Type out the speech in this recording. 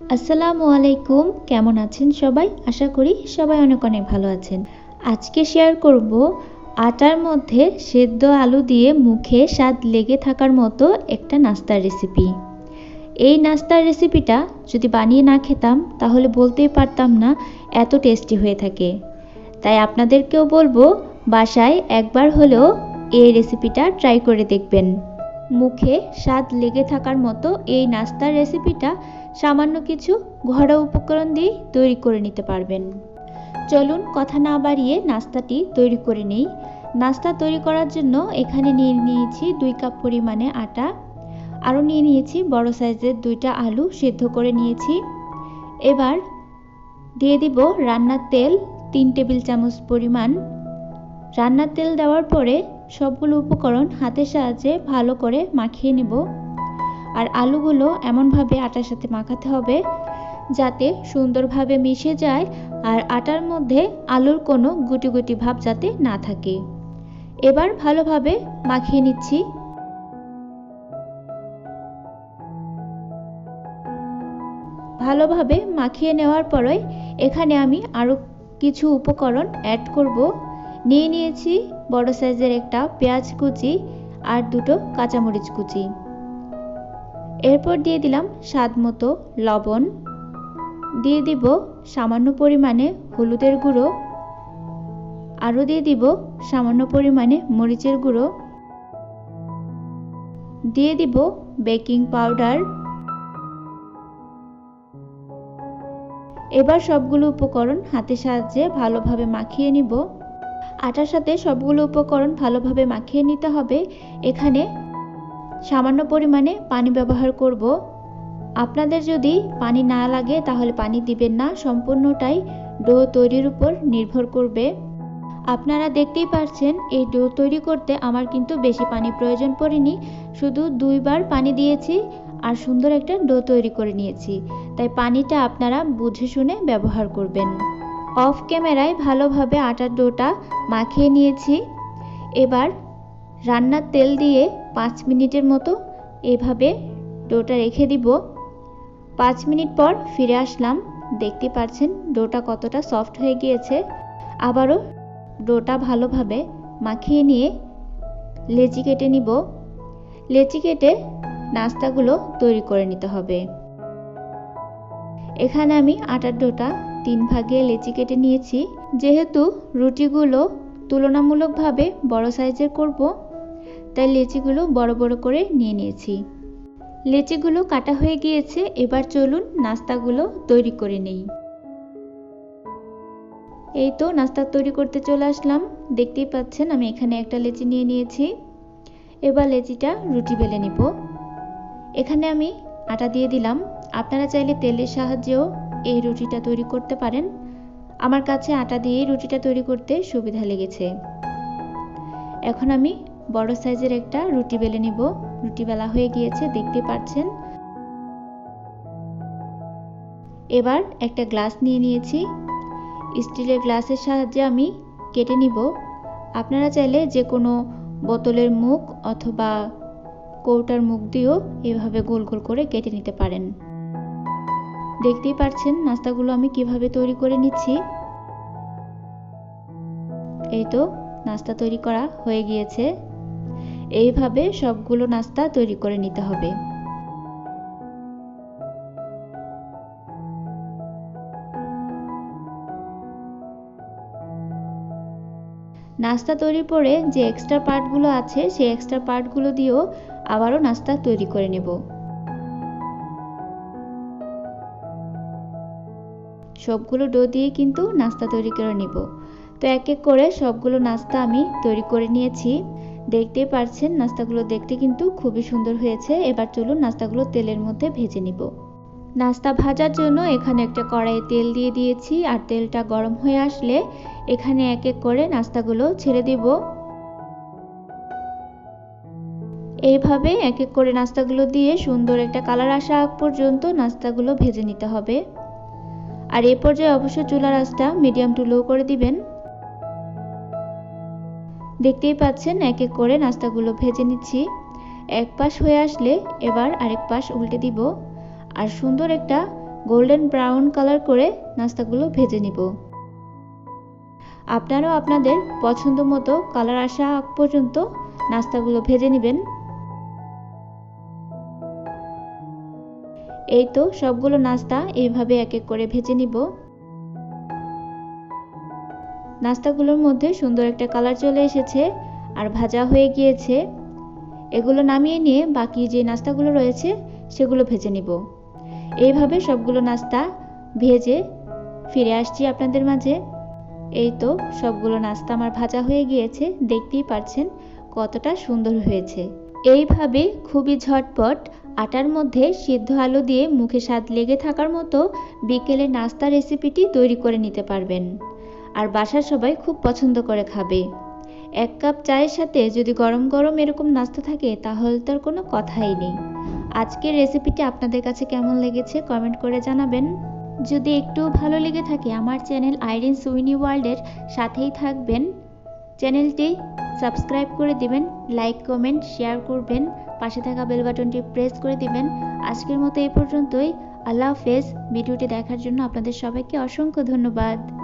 আসসালামু আলাইকুম। কেমন আছেন সবাই? আশা করি সবাই অনেক অনেক ভালো আছেন। আজকে শেয়ার করব আটার মধ্যে সেদ্ধ আলু দিয়ে মুখে স্বাদ লেগে থাকার মতো একটা নাস্তার রেসিপি এই নাস্তার রেসিপিটা যদি বানিয়ে না খেতাম, তাহলে বলতেই পারতাম না, এত টেস্টি হয়ে থাকে। তাই আপনাদেরকেও বলব, বাসায় একবার হলেও এই রেসিপিটা ট্রাই করে দেখবেন। মুখে স্বাদ লেগে থাকার মতো এই নাস্তার রেসিপিটা সামান্য কিছু ঘরোয়া উপকরণ দিয়ে তৈরি করে নিতে পারবেন। চলুন কথা না বাড়িয়ে নাস্তাটি তৈরি করে নেই। নাস্তা তৈরি করার জন্য এখানে নিয়ে নিয়েছি দুই কাপ পরিমাণে আটা। আরও নিয়ে নিয়েছি বড় সাইজের দুইটা আলু সেদ্ধ করে নিয়েছি। এবার দিয়ে দিব রান্নার তেল, তিন টেবিল চামচ পরিমাণ। রান্নার তেল দেওয়ার পরে সবগুলো উপকরণ হাতের সাহায্যে ভালো করে মাখিয়ে নেব। আর আলুগুলো এমনভাবে আটার সাথে মাখাতে হবে যাতে সুন্দরভাবে মিশে যায় আর আটার মধ্যে আলুর কোনো গুটি গুটি ভাব যাতে না থাকে। এবার ভালোভাবে মাখিয়ে নিচ্ছি। ভালোভাবে মাখিয়ে নেওয়ার পরে এখানে আমি আরও কিছু উপকরণ অ্যাড করব। নিয়ে নিয়েছি বড় সাইজের একটা পেঁয়াজ কুচি আর দুটো কাঁচামরিচ কুচি। এরপর দিয়ে দিলাম স্বাদ মতো লবণ। দিয়ে দিব সামান্য পরিমাণে হলুদের গুঁড়ো। আরও দিয়ে দিব সামান্য পরিমাণে মরিচের গুঁড়ো। দিয়ে দিব বেকিং পাউডার। এবার সবগুলো উপকরণ হাতের সাহায্যে ভালোভাবে মাখিয়ে নিব। আটার সাথে সবগুলো উপকরণ ভালোভাবে মাখিয়ে নিতে হবে। এখানে সামান্য পরিমাণে পানি ব্যবহার করব। আপনাদের যদি পানি না লাগে, তাহলে পানি দিবেন না। সম্পূর্ণটাই ডো তৈরির উপর নির্ভর করবে। আপনারা দেখতেই পাচ্ছেন এই ডো তৈরি করতে আমার কিন্তু বেশি পানি প্রয়োজন পড়েনি। শুধু দুইবার পানি দিয়েছি আর সুন্দর একটা ডো তৈরি করে নিয়েছি। তাই পানিটা আপনারা বুঝে শুনে ব্যবহার করবেন। অফ ক্যামেরায় ভালোভাবে আটার ডোটা মাখিয়ে নিয়েছি। এবার রান্নার তেল দিয়ে পাঁচ মিনিটের মতো এভাবে ডোটা রেখে দিব। পাঁচ মিনিট পর ফিরে আসলাম। দেখতে পাচ্ছেন, ডোটা কতটা সফট হয়ে গিয়েছে। আবারও ডোটা ভালোভাবে মাখিয়ে নিয়ে লেচি কেটে নিব। লেচি কেটে নাস্তাগুলো তৈরি করে নিতে হবে। এখানে আমি আটার ডোটা তিন ভাগে লেচি কেটে নিয়েছি। যেহেতু রুটিগুলো তুলনামূলকভাবে বড় সাইজের করব তাই লেচিগুলো বড় বড় করে নিয়ে নিয়েছি। লেচিগুলো কাটা হয়ে গিয়েছে, এবার চলুন নাস্তাগুলো তৈরি করে নেই। এই তো নাস্তা তৈরি করতে চলে আসলাম। দেখতেই পাচ্ছেন আমি এখানে একটা লেচি নিয়ে নিয়েছি। এবার লেচিটা রুটি বেলে নিব। এখানে আমি আটা দিয়ে দিলাম। আপনারা চাইলে তেলের সাহায্যেও এই রুটিটা তৈরি করতে পারেন। আমার কাছে আটা দিয়েই রুটিটা তৈরি করতে সুবিধা লেগেছে। এখন আমি বড় সাইজের একটা রুটি বেলে নিব। রুটি বেলা হয়ে গিয়েছে, দেখতে পাচ্ছেন এবার একটা গ্লাস নিয়ে নিয়েছি। স্টিলের গ্লাসের সাহায্যে আমি কেটে নিব। আপনারা চাইলে যে কোনো বোতলের মুখ অথবা কৌটার মুখ দিয়েও এভাবে গোল গোল করে কেটে নিতে পারেন। দেখতেই পাচ্ছেন নাস্তাগুলো আমি কীভাবে তৈরি করে নিচ্ছি। এই তো, নাস্তা তৈরি করা হয়ে গিয়েছে। এইভাবে সবগুলো নাস্তা তৈরি করে নিতে হবে। নাস্তা তৈরির পরে যে এক্সট্রা পার্টগুলো আছে, সেই এক্সট্রা পার্টগুলো দিয়েও আবারও নাস্তা তৈরি করে নেব। সবগুলো ডো দিয়ে কিন্তু নাস্তা তৈরি করে নিব। তো এক এক করে সবগুলো নাস্তা আমি তৈরি করে নিয়েছি। দেখতেই পারছেন, নাস্তাগুলো দেখতে কিন্তু খুবই সুন্দর হয়েছে। এবার চলুন নাস্তাগুলো তেলের মধ্যে ভেজে নিব। নাস্তা ভাজার জন্য এখানে একটা কড়াইয়ে তেল দিয়ে দিয়েছি। আর তেলটা গরম হয়ে আসলে এখানে এক এক করে নাস্তাগুলো ছেড়ে দিব। এইভাবে এক এক করে নাস্তাগুলো দিয়ে সুন্দর একটা কালার আসা পর্যন্ত নাস্তাগুলো ভেজে নিতে হবে। আর এ পর্যায়ে অবশ্য চুলার আঁচটা মিডিয়াম টু লো করে দিবেন। দেখতেই পাচ্ছেন, এক এক করে নাস্তাগুলো ভেজে নিচ্ছি। এক পাশ হয়ে আসলে এবার আরেক পাশ উল্টে দিব আর সুন্দর একটা গোল্ডেন ব্রাউন কালার করে নাস্তাগুলো ভেজে নিব। আপনারাও আপনাদের পছন্দ মতো কালার আসা পর্যন্ত নাস্তাগুলো ভেজে নেবেন। এই তো সবগুলো নাস্তা এইভাবে এক এক করে ভেজে নিব। নাস্তাগুলোর মধ্যে সুন্দর একটা কালার চলে এসেছে আর ভাজা হয়ে গিয়েছে। এগুলো নামিয়ে নিয়ে বাকি যে নাস্তাগুলো রয়েছে, সেগুলো ভেজে নিব। এইভাবে সবগুলো নাস্তা ভেজে ফিরে আসছি আপনাদের মাঝে। এই তো সবগুলো নাস্তা আমার ভাজা হয়ে গিয়েছে, দেখতেই পাচ্ছেন কতটা সুন্দর হয়েছে। এইভাবে খুবই ঝটপট আটার মধ্যে সিদ্ধ আলু দিয়ে মুখে স্বাদ লেগে থাকার মতো বিকেলে নাস্তা রেসিপিটি তৈরি করে নিতে পারবেন। আর বাসার সবাই খুব পছন্দ করে খাবে। এক কাপ চায়ের সাথে যদি গরম গরম এরকম নাস্তা থাকে, তাহলে তার কোনো কথাই নেই। আজকের রেসিপিটি আপনাদের কাছে কেমন লেগেছে কমেন্ট করে জানাবেন। যদি একটু ভালো লেগে থাকে, আমার চ্যানেল আইরিন সুইনি ওয়ার্ল্ডের সাথেই থাকবেন। চ্যানেলটি সাবস্ক্রাইব করে দিবেন লাইক কমেন্ট শেয়ার করবেন, পাশে থাকা বেল বাটনটি প্রেস করে দিবেন। আজকের মতো এই পর্যন্তই। আল্লাহ হাফেজ। ভিডিওটি দেখার জন্য আপনাদের সবাইকে অসংখ্য ধন্যবাদ।